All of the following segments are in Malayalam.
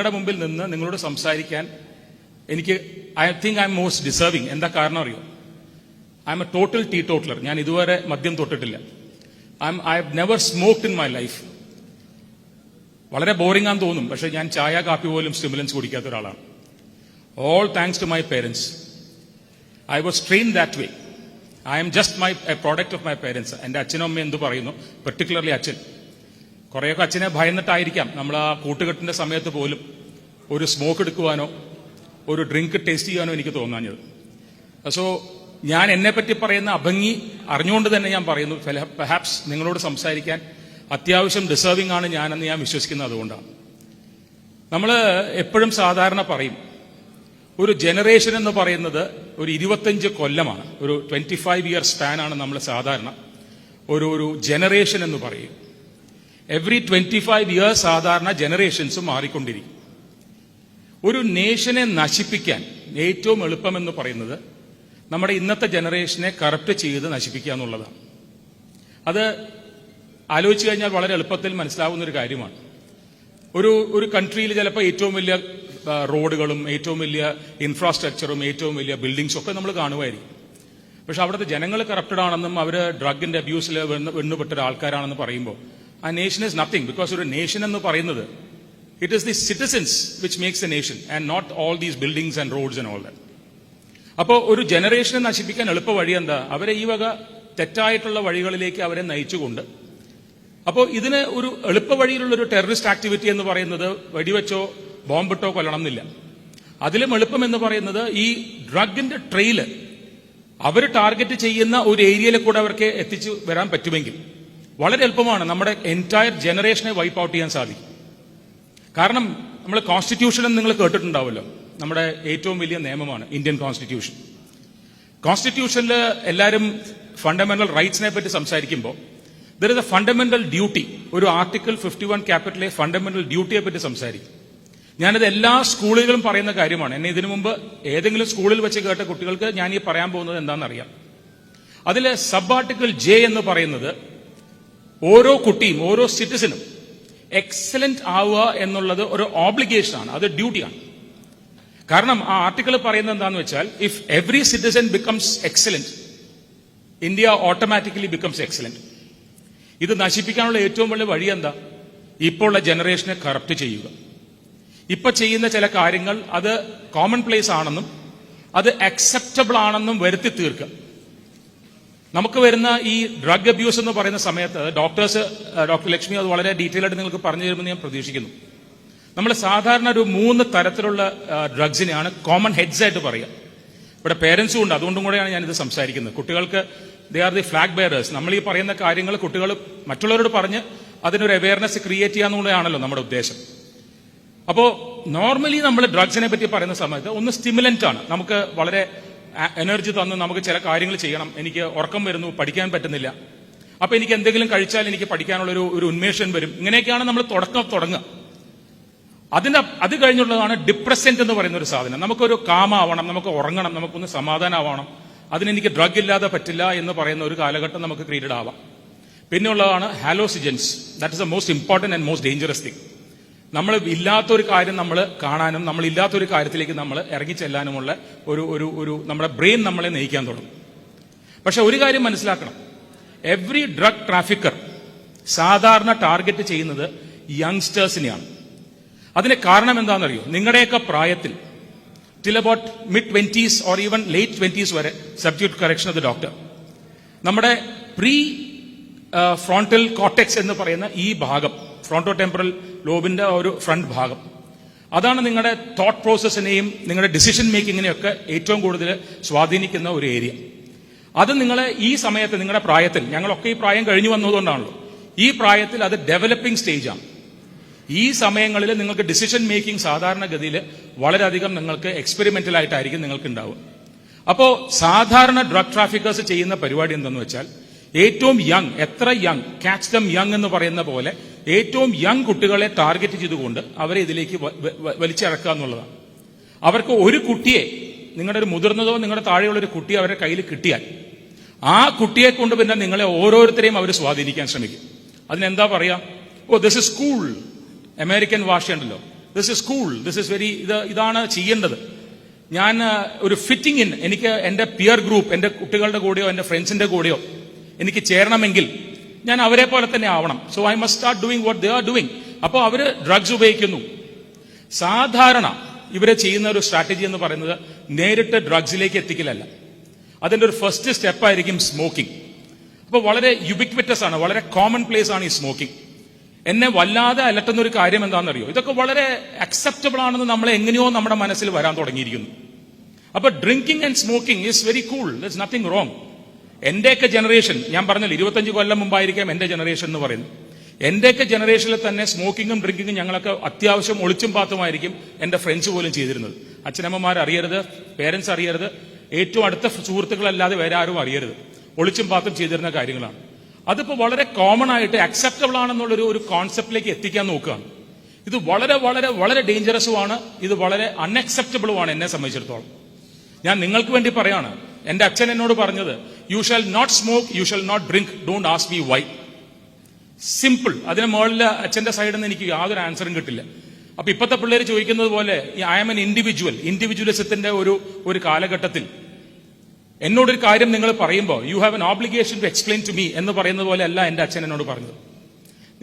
നിങ്ങളുടെ മുമ്പിൽ നിന്ന് നിങ്ങളോട് സംസാരിക്കാൻ എനിക്ക് I think I'm most deserving എന്താ കാരണം അറിയോ? I'm a total teetotaller ഞാൻ ഇതുവരെ മദ്യം തൊട്ടിട്ടില്ല. I'm I have never smoked in my life വളരെ ബോറിംഗ് ആണെന്ന് തോന്നും. പക്ഷെ ഞാൻ ചായ കാപ്പി പോലും സ്റ്റിമുലൻസ് കുടിക്കാത്ത ഒരാളാണ്. All thanks to my parents I was train that way I'm just my product of my parents എന്റെ അച്ഛനും അമ്മയും എന്ത് പറയുന്നു? പെർട്ടിക്കുലർലി അച്ഛൻ. കുറേയൊക്കെ അച്ഛനെ ഭയന്നിട്ടായിരിക്കാം. നമ്മൾ ആ കൂട്ടുകെട്ടിന്റെ സമയത്ത് പോലും ഒരു സ്മോക്ക് എടുക്കുവാനോ ഒരു ഡ്രിങ്ക് ടേസ്റ്റ് ചെയ്യാനോ എനിക്ക് തോന്നാഞ്ഞത്. സോ ഞാൻ എന്നെ പറ്റി പറയുന്ന അഭംഗി അറിഞ്ഞുകൊണ്ട് തന്നെ ഞാൻ പറയുന്നു പെഹാപ്സ് നിങ്ങളോട് സംസാരിക്കാൻ അത്യാവശ്യം ഡിസേർവിംഗ് ആണ് ഞാനെന്ന് ഞാൻ വിശ്വസിക്കുന്നത് അതുകൊണ്ടാണ്. നമ്മൾ എപ്പോഴും സാധാരണ പറയും ഒരു ജനറേഷൻ എന്ന് പറയുന്നത് ഒരു ഇരുപത്തഞ്ച് കൊല്ലമാണ്. ഒരു ട്വന്റി ഫൈവ് ഇയർ സ്പാനാണ് നമ്മൾ സാധാരണ ഒരു ഒരു ജനറേഷൻ എന്ന് പറയും. എവറി ട്വന്റി ഫൈവ് ഇയേഴ്സ് സാധാരണ ജനറേഷൻസ് മാറിക്കൊണ്ടിരിക്കും. ഒരു നേഷനെ നശിപ്പിക്കാൻ ഏറ്റവും എളുപ്പമെന്ന് പറയുന്നത് നമ്മുടെ ഇന്നത്തെ ജനറേഷനെ കറപ്റ്റ് ചെയ്ത് നശിപ്പിക്കുക എന്നുള്ളതാണ്. അത് ആലോചിച്ച് കഴിഞ്ഞാൽ വളരെ എളുപ്പത്തിൽ മനസ്സിലാവുന്ന ഒരു കാര്യമാണ്. ഒരു ഒരു കൺട്രിയിൽ ചിലപ്പോൾ ഏറ്റവും വലിയ റോഡുകളും ഏറ്റവും വലിയ ഇൻഫ്രാസ്ട്രക്ചറും ഏറ്റവും വലിയ ബിൽഡിങ്സും ഒക്കെ നമ്മൾ കാണുമായിരിക്കും. പക്ഷെ അവിടുത്തെ ജനങ്ങൾ കറപ്റ്റഡ് ആണെന്നും അവർ ഡ്രഗിന്റെ അബ്യൂസിൽ വെണ്ണുപെട്ട ആൾക്കാരാണെന്ന് പറയുമ്പോൾ ആ നേഷൻ ഇസ് നത്തിങ് ബിക്കോസ് ഒരു നേഷൻ എന്ന് പറയുന്നത്. It is the citizens which makes a nation and not all these buildings and roads and all that അപ്പോൾ ഒരു ജനറേഷനെ നശിപ്പിക്കാൻ എളുപ്പ വഴി എന്താ? അവരെ ഈ വക തെറ്റായിട്ടുള്ള വഴികളിലേക്ക് അവരെ നയിച്ചുകൊണ്ട്. അപ്പോൾ ഇതിന് ഒരു എളുപ്പ വഴിയിലുള്ള ഒരു ടെററിസ്റ്റ് ആക്ടിവിറ്റി എന്ന് പറയുന്നത് വെടിവെച്ചോ ബോംബിട്ടോ കൊല്ലണം എന്നില്ല അതിലും എളുപ്പം എന്ന് പറയുന്നത് ഈ ഡ്രഗിന്റെ ട്രെയിൽ അവർ ടാർഗറ്റ് ചെയ്യുന്ന ഒരു ഏരിയയിൽ കൂടെ അവർക്ക് എത്തിച്ചു വരാൻ പറ്റുമെങ്കിൽ. വളരെ എളുപ്പമാണ് നമ്മുടെ എന്റയർ ജനറേഷനെ വൈപ്പ് ഔട്ട് ചെയ്യാൻ സാധിക്കും. കാരണം നമ്മൾ കോൺസ്റ്റിറ്റ്യൂഷൻ നിങ്ങൾ കേട്ടിട്ടുണ്ടാവുമല്ലോ. നമ്മുടെ ഏറ്റവും വലിയ നിയമമാണ് ഇന്ത്യൻ കോൺസ്റ്റിറ്റ്യൂഷൻ കോൺസ്റ്റിറ്റ്യൂഷനിൽ എല്ലാവരും ഫണ്ടമെന്റൽ റൈറ്റ്സിനെ പറ്റി സംസാരിക്കുമ്പോൾ there is a fundamental duty ഒരു article fifty one capital A fundamental ഡ്യൂട്ടിയെ പറ്റി സംസാരിക്കും. ഞാനത് എല്ലാ സ്കൂളുകളും പറയുന്ന കാര്യമാണ്. എന്നെ ഇതിനു മുമ്പ് ഏതെങ്കിലും സ്കൂളിൽ വെച്ച് കേട്ട കുട്ടികൾക്ക് ഞാൻ ഈ പറയാൻ പോകുന്നത് എന്താണെന്നറിയാം. അതിലെ സബ് ആർട്ടിക്കിൾ ജെ എന്ന് പറയുന്നത് ഓരോ കുട്ടിയും ഓരോ സിറ്റിസനും എക്സലന്റ് ആവുക എന്നുള്ളത് ഒരു ഓബ്ലിഗേഷൻ ആണ്. അത് ഡ്യൂട്ടിയാണ് കാരണം ആ ആർട്ടിക്കിൾ പറയുന്നത് എന്താന്ന് വെച്ചാൽ if every citizen becomes excellent India automatically becomes excellent ഇത് നശിപ്പിക്കാനുള്ള ഏറ്റവും വലിയ വഴി എന്താ? ഇപ്പോൾ ഉള്ള ജനറേഷനെ കറപ്റ്റ് ചെയ്യുക. ഇപ്പൊ ചെയ്യുന്ന ചില കാര്യങ്ങൾ അത് കോമൺ പ്ലേസ് ആണെന്നും അത് അക്സെപ്റ്റബിൾ ആണെന്നും വരുത്തി തീർക്കുക. നമുക്ക് വരുന്ന ഈ ഡ്രഗ് അബ്യൂസ് എന്ന് പറയുന്ന സമയത്ത് ഡോക്ടേഴ്സ് ഡോക്ടർ ലക്ഷ്മി അത് വളരെ ഡീറ്റെയിൽ ആയിട്ട് നിങ്ങൾക്ക് പറഞ്ഞു തരുമെന്ന് ഞാൻ പ്രതീക്ഷിക്കുന്നു. നമ്മൾ സാധാരണ ഒരു മൂന്ന് തരത്തിലുള്ള ഡ്രഗ്സിനെയാണ് കോമൺ ഹെഡ്സ് ആയിട്ട് പറയുക. ഇവിടെ പേരൻസും ഉണ്ട് അതുകൊണ്ടും കൂടെയാണ് ഞാനിത് സംസാരിക്കുന്നത്. കുട്ടികൾക്ക് they are the flag bearers നമ്മൾ ഈ പറയുന്ന കാര്യങ്ങൾ കുട്ടികൾ മറ്റുള്ളവരോട് പറഞ്ഞ് അതിനൊരു അവയർനെസ് ക്രിയേറ്റ് ചെയ്യാന്നുള്ളതാണല്ലോ നമ്മുടെ ഉദ്ദേശം. അപ്പോൾ നോർമലി നമ്മൾ ഡ്രഗ്സിനെ പറ്റി പറയുന്ന സമയത്ത് ഒന്ന് സ്റ്റിമുലന്റ് ആണ്. നമുക്ക് വളരെ എനർജി തന്ന് നമുക്ക് ചില കാര്യങ്ങൾ ചെയ്യണം. എനിക്ക് ഉറക്കം വരുന്നു പഠിക്കാൻ പറ്റുന്നില്ല. അപ്പൊ എനിക്ക് എന്തെങ്കിലും കഴിച്ചാൽ എനിക്ക് പഠിക്കാനുള്ള ഒരു ഒരു ഉന്മേഷം വരും. ഇങ്ങനെയൊക്കെയാണ് നമ്മൾ തുടക്കം തുടങ്ങുക. അതിന്റെ അത് കഴിഞ്ഞുള്ളതാണ് ഡിപ്രസന്റ് എന്ന് പറയുന്ന ഒരു സാധനം. നമുക്കൊരു കാമാവണം നമുക്ക് ഉറങ്ങണം നമുക്കൊന്ന് സമാധാനമാവണം അതിനെനിക്ക് ഡ്രഗ് ഇല്ലാതെ പറ്റില്ല എന്ന് പറയുന്ന ഒരു കാലഘട്ടം നമുക്ക് ക്രിയേറ്റഡ് ആവാം. പിന്നെയുള്ളതാണ് hallucinogens that is the most important and most dangerous thing നമ്മൾ ഇല്ലാത്തൊരു കാര്യം നമ്മൾ കാണാനും നമ്മൾ ഇല്ലാത്തൊരു കാര്യത്തിലേക്ക് നമ്മൾ ഇറങ്ങിച്ചെല്ലാനുമുള്ള ഒരു ഒരു ഒരു നമ്മുടെ ബ്രെയിൻ നമ്മളെ നയിക്കാൻ തുടങ്ങും. പക്ഷെ ഒരു കാര്യം മനസ്സിലാക്കണം. എവ്രി ഡ്രഗ് ട്രാഫിക്കർ സാധാരണ ടാർഗറ്റ് ചെയ്യുന്നത് യങ്സ്റ്റേഴ്സിനെയാണ്. അതിന് കാരണം എന്താണെന്നറിയോ? നിങ്ങളുടെയൊക്കെ പ്രായത്തിൽ till about mid twenties or even late twenties വരെ subject correction of the doctor നമ്മുടെ പ്രീ ഫ്രോണ്ടൽ കോട്ടെക്സ് എന്ന് പറയുന്ന ഈ ഭാഗം ഫ്രോണ്ടോ ടെമ്പറൽ ലോബിന്റെ ഒരു ഫ്രണ്ട് ഭാഗം. അതാണ് നിങ്ങളുടെ തോട്ട് പ്രോസസ്സിനെയും നിങ്ങളുടെ ഡിസിഷൻ മേക്കിങ്ങിനെയും ഒക്കെ ഏറ്റവും കൂടുതൽ സ്വാധീനിക്കുന്ന ഒരു ഏരിയ അത് നിങ്ങളെ ഈ സമയത്ത് നിങ്ങളുടെ പ്രായത്തിൽ ഞങ്ങളൊക്കെ ഈ പ്രായം കഴിഞ്ഞു വന്നതുകൊണ്ടാണല്ലോ. ഈ പ്രായത്തിൽ അത് ഡെവലപ്പിംഗ് സ്റ്റേജാണ് ഈ സമയങ്ങളിൽ നിങ്ങൾക്ക് ഡിസിഷൻ മേക്കിംഗ് സാധാരണഗതിയിൽ വളരെയധികം നിങ്ങൾക്ക് എക്സ്പെരിമെന്റൽ ആയിട്ടായിരിക്കും നിങ്ങൾക്ക് ഉണ്ടാവുക അപ്പോൾ സാധാരണ ഡ്രഗ് ട്രാഫിക്കേഴ്സ് ചെയ്യുന്ന പരിപാടി എന്തെന്ന് വെച്ചാൽ ഏറ്റവും യങ് എത്ര യങ് ക്യാച്ച് ദം യങ് എന്ന് പറയുന്ന പോലെ ഏറ്റവും യങ് കുട്ടികളെ ടാർഗറ്റ് ചെയ്തുകൊണ്ട് അവരെ ഇതിലേക്ക് വലിച്ചിറക്കുക എന്നുള്ളതാണ്. അവർക്ക് ഒരു കുട്ടിയെ നിങ്ങളുടെ ഒരു മുതിർന്നതോ നിങ്ങളുടെ താഴെയുള്ള ഒരു കുട്ടിയെ അവരുടെ കയ്യിൽ കിട്ടിയാൽ ആ കുട്ടിയെ കൊണ്ട് പിന്നെ നിങ്ങളെ ഓരോരുത്തരെയും അവർ സ്വാധീനിക്കാൻ ശ്രമിക്കും. അതിനെന്താ പറയാ? Oh this is school American ഭാഷയുണ്ടല്ലോ. This is school this is very ഇത് ഇതാണ് ചെയ്യേണ്ടത്. ഞാൻ ഒരു ഫിറ്റിംഗ് ഇൻ എനിക്ക് എന്റെ പിയർ ഗ്രൂപ്പ് എന്റെ കുട്ടികളുടെ കൂടെയോ എന്റെ ഫ്രണ്ട്സിന്റെ കൂടെയോ എനിക്ക് ചേരണമെങ്കിൽ ഞാൻ അവരെ പോലെ തന്നെ ആവണം. So I must start doing what they are doing അപ്പോൾ അവർ ഡ്രഗ്സ് ഉപയോഗിക്കുന്നു. സാധാരണ ഇവരെ ചെയ്യുന്ന ഒരു സ്ട്രാറ്റജി എന്ന് പറയുന്നത് നേരിട്ട് ഡ്രഗ്സിലേക്ക് എത്തിക്കലല്ല. അതിന്റെ ഒരു ഫസ്റ്റ് സ്റ്റെപ്പ് ആയിരിക്കും സ്മോക്കിംഗ് അപ്പോൾ വളരെ യുബിക്വിറ്റസ് ആണ് വളരെ കോമൺ പ്ലേസ് ആണ് ഈ സ്മോക്കിംഗ് എന്നെ വല്ലാതെ അലട്ടുന്ന ഒരു കാര്യം എന്താണെന്നറിയോ? ഇതൊക്കെ വളരെ അക്സെപ്റ്റബിൾ ആണെന്ന് നമ്മൾ എങ്ങനെയോ നമ്മുടെ മനസ്സിൽ വരാൻ തുടങ്ങിയിരിക്കുന്നു. അപ്പൊ drinking and smoking is very cool that's nothing wrong എന്റെയൊക്കെ ജനറേഷൻ ഞാൻ പറഞ്ഞല്ലോ ഇരുപത്തഞ്ച് കൊല്ലം മുമ്പായിരിക്കാം എന്റെ ജനറേഷൻ എന്ന് പറയുന്നത്. എന്റെയൊക്കെ ജനറേഷനിൽ തന്നെ സ്മോക്കിങ്ങും ഡ്രിങ്കിങ്ങും ഞങ്ങളൊക്കെ അത്യാവശ്യം ഒളിച്ചും പാത്തുമായിരിക്കും എന്റെ ഫ്രണ്ട്സ് പോലും ചെയ്തിരുന്നത്. അച്ഛനമ്മമാർ അറിയരുത് പേരൻസ് അറിയരുത് ഏറ്റവും അടുത്ത സുഹൃത്തുക്കളല്ലാതെ വേറെ ആരും അറിയരുത്. ഒളിച്ചും പാത്തും ചെയ്തിരുന്ന കാര്യങ്ങളാണ്. അതിപ്പോൾ വളരെ കോമൺ ആയിട്ട് അക്സെപ്റ്റബിൾ ആണെന്നുള്ളൊരു ഒരു കോൺസെപ്റ്റിലേക്ക് എത്തിക്കാൻ നോക്കുകയാണ്. ഇത് വളരെ വളരെ വളരെ ഡേഞ്ചറസുമാണ് ഇത് വളരെ അൺഅക്സെപ്റ്റബിളുമാണ് എന്നെ സംബന്ധിച്ചിടത്തോളം. ഞാൻ നിങ്ങൾക്ക് വേണ്ടി പറയാണ്. എന്റെ അച്ഛൻ എന്നോട് പറഞ്ഞത് you shall not smoke you shall not drink don't ask me why simple അതിന് മുകളിൽ അച്ഛന്റെ സൈഡിൽ നിന്ന് എനിക്ക് യാതൊരു ആൻസറും കിട്ടില്ല. അപ്പൊ ഇപ്പോഴത്തെ പിള്ളേർ ചോദിക്കുന്നത് പോലെ ഐ ആം എൻ ഇൻഡിവിജ്വൽ ഇൻഡിവിജ്വലിസത്തിന്റെ ഒരു ഒരു കാലഘട്ടത്തിൽ. എന്നോടൊരു കാര്യം നിങ്ങൾ പറയുമ്പോൾ you have an obligation to explain to me എന്ന് പറയുന്നത് പോലെ അല്ല എന്റെ അച്ഛൻ എന്നോട് പറഞ്ഞത്.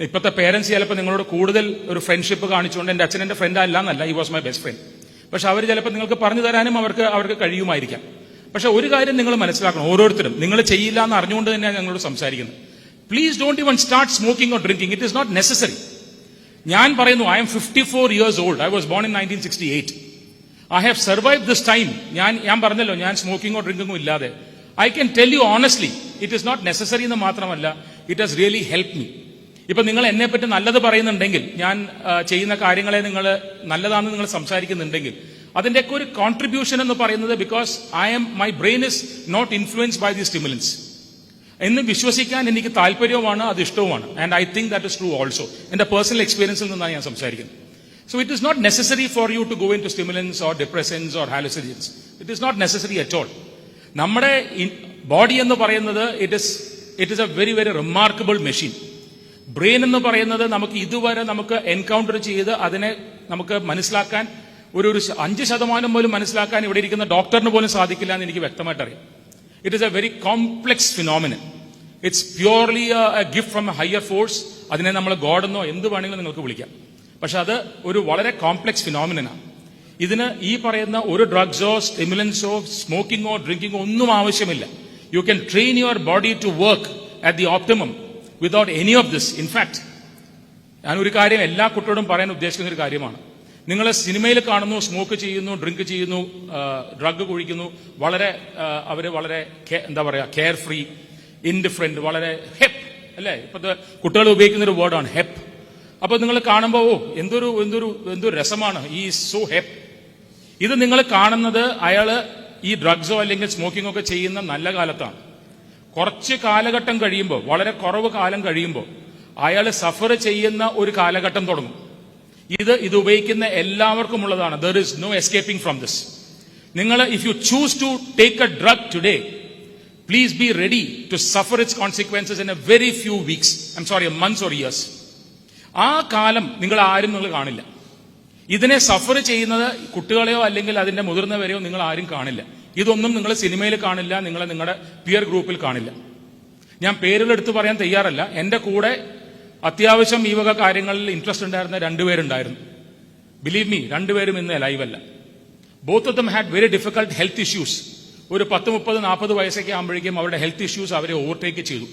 ഇപ്പോഴത്തെ പേരൻസ് ചിലപ്പോൾ നിങ്ങളോട് കൂടുതൽ ഒരു ഫ്രണ്ട്ഷിപ്പ് കാണിച്ചുകൊണ്ട് എന്റെ അച്ഛൻ എന്റെ ഫ്രണ്ട് അല്ല എന്നല്ല ഈ വാസ് മൈ ബെസ്റ്റ് ഫ്രണ്ട് പക്ഷെ അവർ ചിലപ്പോൾ നിങ്ങൾക്ക് പറഞ്ഞു തരാനും അവർക്ക് അവർക്ക് കഴിയുമായിരിക്കാം. പക്ഷെ ഒരു കാര്യം നിങ്ങൾ മനസ്സിലാക്കണം ഓരോരുത്തരും. നിങ്ങൾ ചെയ്യില്ല എന്ന് അറിഞ്ഞുകൊണ്ട് തന്നെയാണ് ഞങ്ങളോട് സംസാരിക്കുന്നത്. Please don't even start smoking or drinking it is not necessary ഞാൻ പറയുന്നു I'm fifty four years old I was born in nineteen sixty eight I have survive this time ഞാൻ ഞാൻ പറഞ്ഞല്ലോ ഞാൻ സ്മോക്കിങ്ങോ ഡ്രിങ്കിങ്ങോ ഇല്ലാതെ. I can tell you honestly it is not necessary എന്ന് മാത്രമല്ല it has really help me ഇപ്പൊ നിങ്ങൾ എന്നെ പറ്റി നല്ലത് പറയുന്നുണ്ടെങ്കിൽ ഞാൻ ചെയ്യുന്ന കാര്യങ്ങളെ നിങ്ങൾ നല്ലതാണെന്ന് നിങ്ങൾ സംസാരിക്കുന്നുണ്ടെങ്കിൽ അതിന്റെയൊക്കെ ഒരു കോൺട്രിബ്യൂഷൻ എന്ന് പറയുന്നത് because I'm my brain is not influence by the stimulants എന്ന് വിശ്വസിക്കാൻ എനിക്ക് താല്പര്യവുമാണ് അത് ഇഷ്ടവുമാണ്. And I think that is true also എന്റെ പേഴ്സണൽ എക്സ്പീരിയൻസിൽ നിന്നാണ് ഞാൻ സംസാരിക്കുന്നത്. So it is not necessary for you to go into stimulants or depressants or hallucinogens it is not necessary at all നമ്മുടെ ബോഡി എന്ന് പറയുന്നത് it is it is a very very remarkable machine brain എന്ന് പറയുന്നത് നമുക്ക് ഇതുവരെ നമുക്ക് എൻകൗണ്ടർ ചെയ്ത് അതിനെ നമുക്ക് മനസ്സിലാക്കാൻ ഒരു ഒരു അഞ്ച് ശതമാനം പോലും മനസ്സിലാക്കാൻ ഇവിടെ ഇരിക്കുന്ന ഡോക്ടറിന് പോലും സാധിക്കില്ല എന്ന് എനിക്ക് വ്യക്തമായിട്ട് അറിയാം it is a very complex phenomenon it's purely a gift from a higher force അതിനെ നമ്മൾ ഗോഡെന്നോ എന്ത് വേണമെങ്കിലും നിങ്ങൾക്ക് വിളിക്കാം. പക്ഷെ അത് ഒരു വളരെ കോംപ്ലക്സ് ഫിനോമിനനാണ് ഇതിന് ഈ പറയുന്ന ഒരു ഡ്രഗ്സോ സ്റ്റിമുലൻസോ സ്മോക്കിങ്ങോ ഡ്രിങ്കിങ്ങോ ഒന്നും ആവശ്യമില്ല. You can train your body to work at the optimum without any of this in fact ഞാൻ ഒരു കാര്യം എല്ലാ കുട്ടിയോടും പറയാൻ ഉദ്ദേശിക്കുന്ന ഒരു കാര്യമാണ്. നിങ്ങൾ സിനിമയിൽ കാണുന്നു സ്മോക്ക് ചെയ്യുന്നു ഡ്രിങ്ക് ചെയ്യുന്നു ഡ്രഗ് കുഴിക്കുന്നു വളരെ അവർ വളരെ എന്താ പറയുക കെയർ ഫ്രീ ഇൻഡിഫറെന്റ് വളരെ ഹെപ്പ് അല്ലേ? ഇപ്പോഴത്തെ കുട്ടികൾ ഉപയോഗിക്കുന്ന ഒരു വേർഡാണ് ഹെപ്പ് അപ്പൊ നിങ്ങൾ കാണുമ്പോൾ ഓ എന്തൊരു എന്തൊരു എന്തൊരു രസമാണ് ഈ സോ ഹെപ്പ് ഇത് നിങ്ങൾ കാണുന്നത് അയാൾ ഈ ഡ്രഗ്സോ അല്ലെങ്കിൽ സ്മോക്കിംഗ് ഒക്കെ ചെയ്യുന്ന നല്ല കാലത്താണ്. കുറച്ച് കാലഘട്ടം കഴിയുമ്പോൾ വളരെ കുറവ് കാലം കഴിയുമ്പോൾ അയാൾ സഫർ ചെയ്യുന്ന ഒരു കാലഘട്ടം തുടങ്ങും. ഇത് ഇത് ഉപയോഗിക്കുന്ന എല്ലാവർക്കും ഉള്ളതാണ് there is no escaping from this നിങ്ങൾ if you choose to take a drug today please be ready to suffer its consequences in a very few weeks I'm sorry months or years ആ കാലം നിങ്ങൾ ആരും നിങ്ങൾ കാണില്ല. ഇതിനെ സഫർ ചെയ്യുന്നത് കുട്ടികളെയോ അല്ലെങ്കിൽ അതിന്റെ മുതിർന്നവരെയോ നിങ്ങൾ ആരും കാണില്ല. ഇതൊന്നും നിങ്ങൾ സിനിമയിൽ കാണില്ല നിങ്ങൾ നിങ്ങളുടെ പിയർ ഗ്രൂപ്പിൽ കാണില്ല. ഞാൻ പേരുകൾ പറയാൻ തയ്യാറല്ല. എന്റെ കൂടെ അത്യാവശ്യം ഈ വക കാര്യങ്ങളിൽ ഇൻട്രസ്റ്റ് ഉണ്ടായിരുന്ന രണ്ടുപേരുണ്ടായിരുന്നു. ബിലീവ് മീ രണ്ടുപേരും ഇന്ന് ലൈവല്ല both of them had very difficult health issues ഒരു പത്ത് മുപ്പത് നാൽപ്പത് വയസ്സൊക്കെ ആകുമ്പോഴേക്കും അവരുടെ ഹെൽത്ത് ഇഷ്യൂസ് അവരെ ഓവർടേക്ക് ചെയ്തു.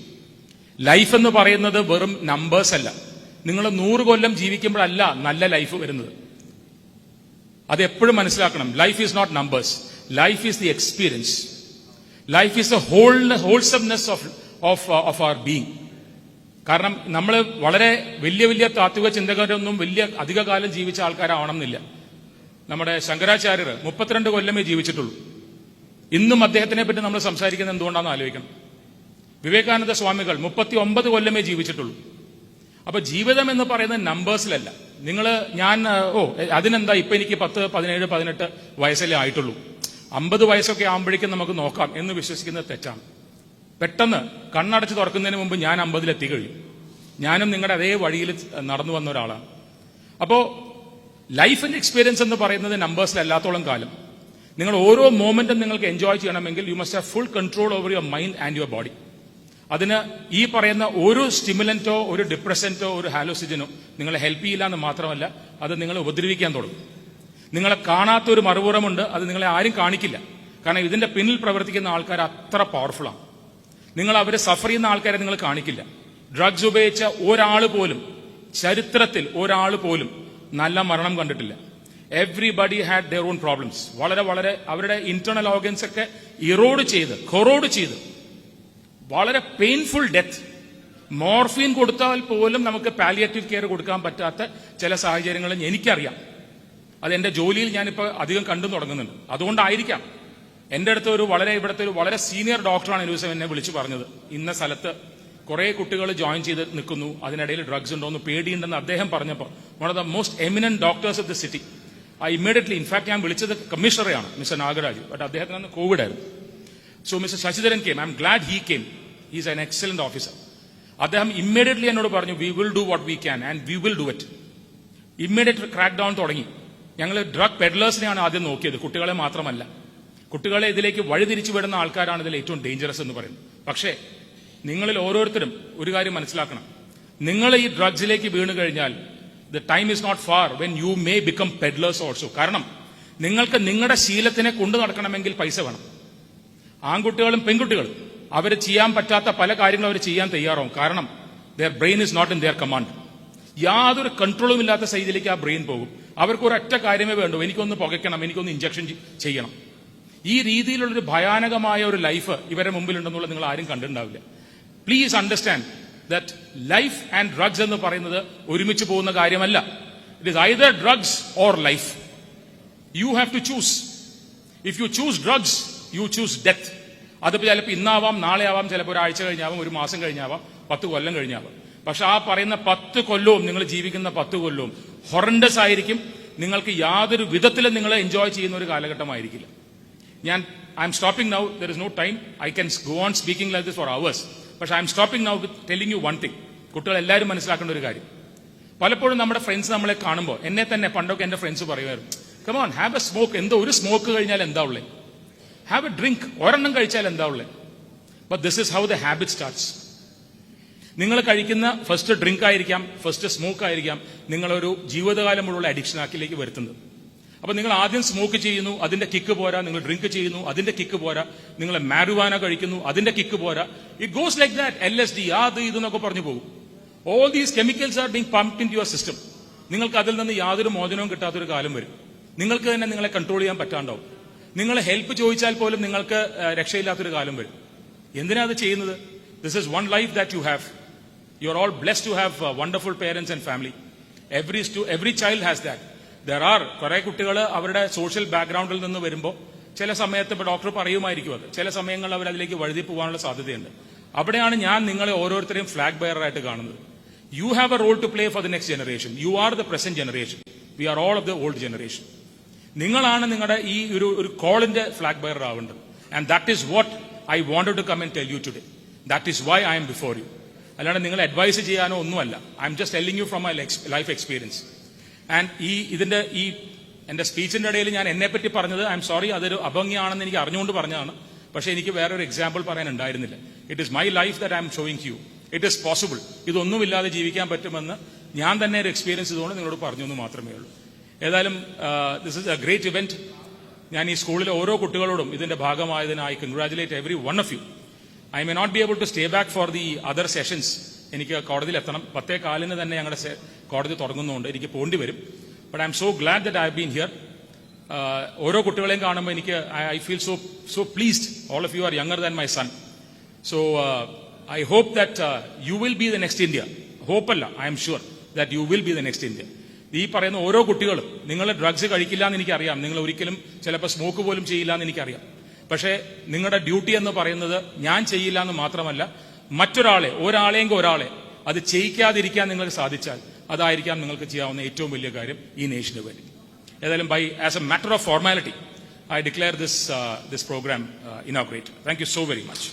ലൈഫ് എന്ന് പറയുന്നത് വെറും നമ്പേഴ്സ് അല്ല. നിങ്ങൾ നൂറ് കൊല്ലം ജീവിക്കുമ്പോഴല്ല നല്ല ലൈഫ് വരുന്നത്. അത് എപ്പോഴും മനസ്സിലാക്കണം. Life is not numbers life is the experience life is a whole wholesomeness of of of our being കാരണം നമ്മൾ വളരെ വലിയ വലിയ താത്വിക ചിന്തകരൊന്നും വലിയ അധിക കാലം ജീവിച്ച ആൾക്കാരാവണം എന്നില്ല നമ്മുടെ ശങ്കരാചാര്യർ മുപ്പത്തിരണ്ട് കൊല്ലമേ ജീവിച്ചിട്ടുള്ളൂ. ഇന്നും അദ്ദേഹത്തിനെ പറ്റി നമ്മൾ സംസാരിക്കുന്നത് എന്തുകൊണ്ടാണെന്ന് ആലോചിക്കണം. വിവേകാനന്ദ സ്വാമികൾ മുപ്പത്തി ഒമ്പത് കൊല്ലമേ ജീവിച്ചിട്ടുള്ളൂ. അപ്പൊ ജീവിതം എന്ന് പറയുന്നത് നമ്പേഴ്സിലല്ല നിങ്ങൾ ഞാൻ ഓ അതിനെന്താ ഇപ്പൊ എനിക്ക് പത്ത് പതിനേഴ് പതിനെട്ട് വയസ്സല്ലേ ആയിട്ടുള്ളൂ. അമ്പത് വയസ്സൊക്കെ ആകുമ്പോഴേക്കും നമുക്ക് നോക്കാം എന്ന് വിശ്വസിക്കുന്നത് തെറ്റാണ്. പെട്ടെന്ന് കണ്ണടച്ച് തുറക്കുന്നതിന് മുമ്പ് ഞാൻ അമ്പതിലെത്തി കഴിയും ഞാനും നിങ്ങളുടെ അതേ വഴിയിൽ നടന്നു വന്ന ഒരാളാണ്. അപ്പോ ആൻഡ് എക്സ്പീരിയൻസ് എന്ന് പറയുന്നത് നമ്പേഴ്സിലല്ലാത്തോളം കാലം. നിങ്ങൾ ഓരോ മോമെന്റും നിങ്ങൾക്ക് എൻജോയ് ചെയ്യണമെങ്കിൽ you must have full control over your mind and your body അതിന് ഈ പറയുന്ന ഒരു സ്റ്റിമുലന്റോ ഒരു ഡിപ്രസന്റോ ഒരു ഹാലോസിജനോ നിങ്ങളെ ഹെൽപ്പ് ചെയ്യില്ല എന്ന് മാത്രമല്ല അത് നിങ്ങളെ ഉപദ്രവിക്കാൻ തുടങ്ങും. നിങ്ങളെ കാണാത്ത ഒരു മറുപുറമുണ്ട് അത് നിങ്ങളെ ആരും കാണിക്കില്ല. കാരണം ഇതിന്റെ പിന്നിൽ പ്രവർത്തിക്കുന്ന ആൾക്കാർ അത്ര പവർഫുള്ളാണ് നിങ്ങൾ അവരെ സഫർ ചെയ്യുന്ന ആൾക്കാരെ നിങ്ങൾ കാണിക്കില്ല. ഡ്രഗ്സ് ഉപയോഗിച്ച ഒരാൾ പോലും ചരിത്രത്തിൽ ഒരാൾ പോലും നല്ല മരണം കണ്ടിട്ടില്ല. Everybody had their own problems വളരെ വളരെ അവരുടെ ഇന്റേണൽ ഓർഗൻസ് ഒക്കെ ഇറോഡ് ചെയ്ത് കൊറോഡ് ചെയ്ത്. വളരെ പെയിൻഫുൾ ഡെത്ത് മോർഫിൻ കൊടുത്താൽ പോലും നമുക്ക് പാലിയേറ്റീവ് കെയർ കൊടുക്കാൻ പറ്റാത്ത ചില സാഹചര്യങ്ങളും എനിക്കറിയാം. അത് എന്റെ ജോലിയിൽ ഞാനിപ്പോൾ അധികം കണ്ടു തുടങ്ങുന്നുണ്ട്. അതുകൊണ്ടായിരിക്കാം എന്റെ അടുത്ത് ഒരു വളരെ ഇവിടുത്തെ ഒരു വളരെ സീനിയർ ഡോക്ടറാണ് ഒരു ദിവസം എന്നെ വിളിച്ചു പറഞ്ഞത്. ഇന്ന സ്ഥലത്ത് കുറെ കുട്ടികൾ ജോയിൻ ചെയ്ത് നിൽക്കുന്നു. അതിനിടയിൽ ഡ്രഗ്സ് ഉണ്ടോ എന്ന് പേടിയുണ്ടെന്ന് അദ്ദേഹം പറഞ്ഞപ്പോൾ one of the most eminent doctors of the city ah immediately in fact ഞാൻ വിളിച്ചത് കമ്മീഷണറെയാണ് മിസ്റ്റർ നാഗരാജ്. ബട്ട് അദ്ദേഹത്തിന് അന്ന് കോവിഡ് ആയിരുന്നു. So mister Sasidharan came I'm glad he came he's an excellent officer അദ്ദേഹം ഇമ്മീഡിയറ്റ്ലി എന്നോട് പറഞ്ഞു we will do what we can and we will do it immediate crack down തുടങ്ങി. ഞങ്ങൾ ഡ്രഗ് പെഡ്ലേഴ്സിനെയാണ് ആദ്യം നോക്കിയത് കുട്ടികളെ മാത്രമല്ല. കുട്ടികളെ ഇതിലേക്ക് വഴിതിരിച്ചു വിടുന്ന ആൾക്കാരാണ് ഇതിൽ ഏറ്റവും ഡേഞ്ചറസ് എന്ന് പറയുന്നത്. പക്ഷേ നിങ്ങളിൽ ഓരോരുത്തരും ഒരു കാര്യം മനസ്സിലാക്കണം. നിങ്ങൾ ഈ ഡ്രഗ്സിലേക്ക് വീണു കഴിഞ്ഞാൽ the time is not far when you may become peddlers also കാരണം നിങ്ങൾക്ക് നിങ്ങളുടെ ശീലത്തിനെ കൊണ്ടു നടക്കണമെങ്കിൽ പൈസ വേണം. ആൺകുട്ടികളും പെൺകുട്ടികളും അവർ ചെയ്യാൻ പറ്റാത്ത പല കാര്യങ്ങളും അവർ ചെയ്യാൻ തയ്യാറാവും. കാരണം their brain is not in their command യാതൊരു കൺട്രോളും ഇല്ലാത്ത സൈഡിലേക്ക് ആ ബ്രെയിൻ പോകും. അവർക്ക് ഒരൊറ്റ കാര്യമേ വേണ്ടൂ. എനിക്കൊന്ന് പുകയ്ക്കണം എനിക്കൊന്ന് ഇഞ്ചക്ഷൻ ചെയ്യണം. ഈ രീതിയിലുള്ളൊരു ഭയാനകമായ ഒരു ലൈഫ് ഇവരെ മുമ്പിലുണ്ടെന്നുള്ളത് നിങ്ങൾ ആരും കണ്ടിട്ടുണ്ടാവില്ല. Please understand that life and drugs എന്ന് പറയുന്നത് ഒരുമിച്ച് പോകുന്ന കാര്യമല്ല. It is either drugs or life you have to choose if you choose drugs you choose death അതിപ്പോൾ ചിലപ്പോൾ ഇന്നാവാം നാളെ ആവാം ചിലപ്പോൾ ഒരാഴ്ച കഴിഞ്ഞാവാം ഒരു മാസം കഴിഞ്ഞാവാം പത്ത് കൊല്ലം കഴിഞ്ഞാവാം. പക്ഷെ ആ പറയുന്ന പത്ത് കൊല്ലവും നിങ്ങൾ ജീവിക്കുന്ന പത്ത് കൊല്ലവും ഹൊറണ്ടസ് ആയിരിക്കും. നിങ്ങൾക്ക് യാതൊരു വിധത്തിലും നിങ്ങൾ എൻജോയ് ചെയ്യുന്ന ഒരു കാലഘട്ടമായിരിക്കില്ല. ഞാൻ I'm stopping now there is no time I can go on speaking like this for hours പക്ഷെ I'm stopping now with telling you one thing കുട്ടികൾ എല്ലാവരും മനസ്സിലാക്കേണ്ട ഒരു കാര്യം. പലപ്പോഴും നമ്മുടെ ഫ്രണ്ട്സ് നമ്മളെ കാണുമ്പോൾ എന്നെ തന്നെ പണ്ടൊക്കെ എന്റെ ഫ്രണ്ട്സ് പറയുമായിരുന്നു. കമോൺ ഹാവ് എ സ്മോക്ക് എന്തോ ഒരു സ്മോക്ക് കഴിഞ്ഞാൽ എന്താ ഉള്ളേ? ഹാവ് എ ഡ്രിങ്ക് ഒരെണ്ണം കഴിച്ചാൽ എന്താ ഉള്ളേ? But this is how the habit starts നിങ്ങൾ കഴിക്കുന്ന ഫസ്റ്റ് ഡ്രിങ്ക് ആയിരിക്കാം ഫസ്റ്റ് സ്മോക്ക് ആയിരിക്കാം. നിങ്ങളൊരു ജീവിതകാലം മുഴുവൻ അഡിക്ഷൻ ആക്കിലേക്ക് വരുത്തുന്നത്. അപ്പൊ നിങ്ങൾ ആദ്യം സ്മോക്ക് ചെയ്യുന്നു അതിന്റെ കിക്ക് പോരാ നിങ്ങൾ ഡ്രിങ്ക് ചെയ്യുന്നു അതിന്റെ കിക്ക് പോരാ നിങ്ങൾ മാരുവാന കഴിക്കുന്നു അതിന്റെ കിക്ക് പോരാ. It goes like that L S D അത് ഇതെന്നൊക്കെ പറഞ്ഞു പോകും. All these chemicals are being pumped in your system നിങ്ങൾക്ക് അതിൽ നിന്ന് യാതൊരു മോചനവും കിട്ടാത്തൊരു കാലം വരും. നിങ്ങൾക്ക് തന്നെ നിങ്ങളെ കൺട്രോൾ ചെയ്യാൻ പറ്റാണ്ടാവും. നിങ്ങൾ ഹെൽപ്പ് ചോദിച്ചാൽ പോലും നിങ്ങൾക്ക് രക്ഷയില്ലാത്തൊരു കാലം വരും. എന്തിനാ അത് ചെയ്യുന്നത്? This is one life that you have you are all bless to have wonderful parents and family every every child has that there are കുറെ കുട്ടികൾ അവരുടെ സോഷ്യൽ ബാക്ക്ഗ്രൗണ്ടിൽ നിന്ന് വരുമ്പോൾ ചില സമയത്ത് ഇപ്പോൾ ഡോക്ടർ പറയുമായിരിക്കും അത്. ചില സമയങ്ങളിൽ അവർ അതിലേക്ക് വഴുതി പോകാനുള്ള സാധ്യതയുണ്ട്. അവിടെയാണ് ഞാൻ നിങ്ങളെ ഓരോരുത്തരെയും ഫ്ലാഗ് ബെയറായിട്ട് കാണുന്നത്. You have a role to play for the next generation you are the present generation we are all of the old generation നിങ്ങളാണ് നിങ്ങളുടെ ഈ ഒരു ഒരു കോളിന്റെ flag bearer ആവേണ്ടത്. And that is what I wanted to come and tell you today that is why I'm before you അല്ലാണ്ട് നിങ്ങൾ അഡ്വൈസ് ചെയ്യാനോ ഒന്നുമല്ല. I'm just telling you from my life experience and ഈ ഇതിന്റെ ഈ എന്റെ സ്പീച്ചിന്റെ ഇടയിൽ ഞാൻ എന്നെ പറ്റി പറഞ്ഞത് ഐ എം സോറി അതൊരു അഭംഗിയാണെന്ന് എനിക്ക് അറിഞ്ഞുകൊണ്ട് പറഞ്ഞതാണ്. പക്ഷെ എനിക്ക് വേറൊരു എക്സാമ്പിൾ പറയാൻ ഉണ്ടായിരുന്നില്ല. It is my life that I'm showing you it is possible ഇതൊന്നുമില്ലാതെ ജീവിക്കാൻ പറ്റുമെന്ന് ഞാൻ തന്നെ ഒരു എക്സ്പീരിയൻസ് ഇതുകൊണ്ട് നിങ്ങളോട് പറഞ്ഞു എന്ന് മാത്രമേ ഉള്ളൂ. ഏതായാലും this is a great event ഞാൻ ഈ സ്കൂളിലെ ഓരോ കുട്ടികളോടും ഇതിന്റെ ഭാഗമായതിനായി congratulate every one of you I may not be able to stay back for the other sessions എനിക്ക് കോടതിയിൽ എത്തണം. പത്തേ കാലിന് തന്നെ ഞങ്ങളുടെ കോടതി തുടങ്ങുന്നതുകൊണ്ട് എനിക്ക് പോണ്ടി വരും. But I'm so glad that I been here ഓരോ കുട്ടികളെയും കാണുമ്പോൾ എനിക്ക് I feel so so pleased all of you are younger than my son so I hope that you will be the next India ഹോപ്പല്ല I'm sure that you will be the next India ഈ പറയുന്ന ഓരോ കുട്ടികളും നിങ്ങൾ ഡ്രഗ്സ് കഴിക്കില്ല എന്ന് എനിക്കറിയാം. നിങ്ങൾ ഒരിക്കലും ചിലപ്പോൾ സ്മോക്ക് പോലും ചെയ്യില്ല എന്ന് എനിക്കറിയാം. പക്ഷേ നിങ്ങളുടെ ഡ്യൂട്ടി എന്ന് പറയുന്നത് ഞാൻ ചെയ്യില്ല എന്ന് മാത്രമല്ല മറ്റൊരാളെ ഒരാളെങ്കിൽ ഒരാളെ അത് ചെയ്യിക്കാതിരിക്കാൻ നിങ്ങൾക്ക് സാധിച്ചാൽ അതായിരിക്കാം നിങ്ങൾക്ക് ചെയ്യാവുന്ന ഏറ്റവും വലിയ കാര്യം ഈ നേഷന് വേണ്ടി ഏതായാലും by as a matter of formality I declare this this programme inaugurate thank you so very much